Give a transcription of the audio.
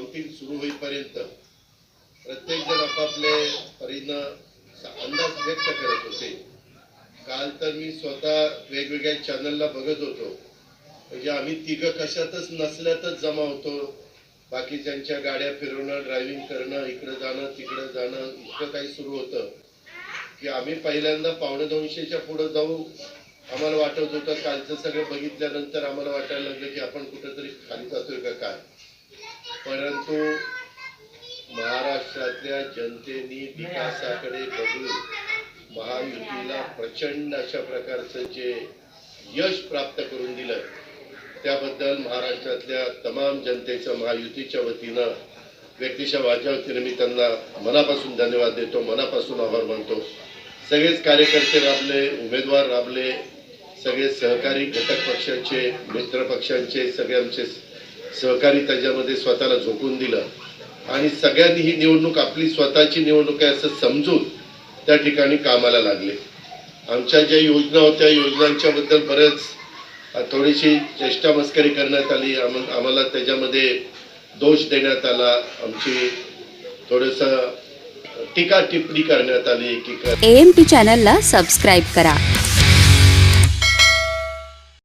Counting सुरू होईपर्यंत प्रत्येक जण आपापले परीनं अंदाज व्यक्त करत होते. काल तर मी स्वतः वेगवेगळ्या चॅनलला बघत होतो. म्हणजे आम्ही तिघं कशातच नसल्यातच जमा होतो. बाकीच्यांच्या गाड्या फिरवणं ड्रायव्हिंग करणं इकडं जाणं तिकडं जाणं इतकं काही सुरू होतं. की आम्ही पहिल्यांदा पावणे दोनशेच्या पुढं जाऊ आम्हाला वाटत होतं कालचं सगळं बघितल्यानंतर आम्हाला वाटायला लागलं की आपण कुठंतरी खाली जातोय का काय? परंतु महाराष्ट्रातल्या जनतेने विकासाकडे बघून महायुतीला प्रचंड अशा प्रकारचं जे यश प्राप्त करून दिलं त्याबद्दल महाराष्ट्रातल्या तमाम जनतेचं महायुतीच्या वतीनं व्यक्तिशः माझ्या वतीनं मी त्यांना मनापासून धन्यवाद देतो मनापासून आभार मानतो. सगळेच कार्यकर्ते राबले उमेदवार राबले सगळे सहकारी घटक पक्षांचे मित्र पक्षांचे सगळे आमचे सहकारी त्याच्यामध्ये स्वतःला झोकून दिलं. आणि सगळ्यांनी ही निवडणूक आपली स्वतःची निवडणूक आहे असं समजून त्या ठिकाणी कामाला लागले. आमच्या ज्या योजना होत्या योजनांच्या बद्दल थोडीशी चेष्टा मस्करी करण्यात आली. आम- आम्हाला त्याच्यामध्ये दोष देण्यात आला. आमची थोडस टीका टिप्पणी करण्यात आली की एम पी चॅनलला सबस्क्राईब करा.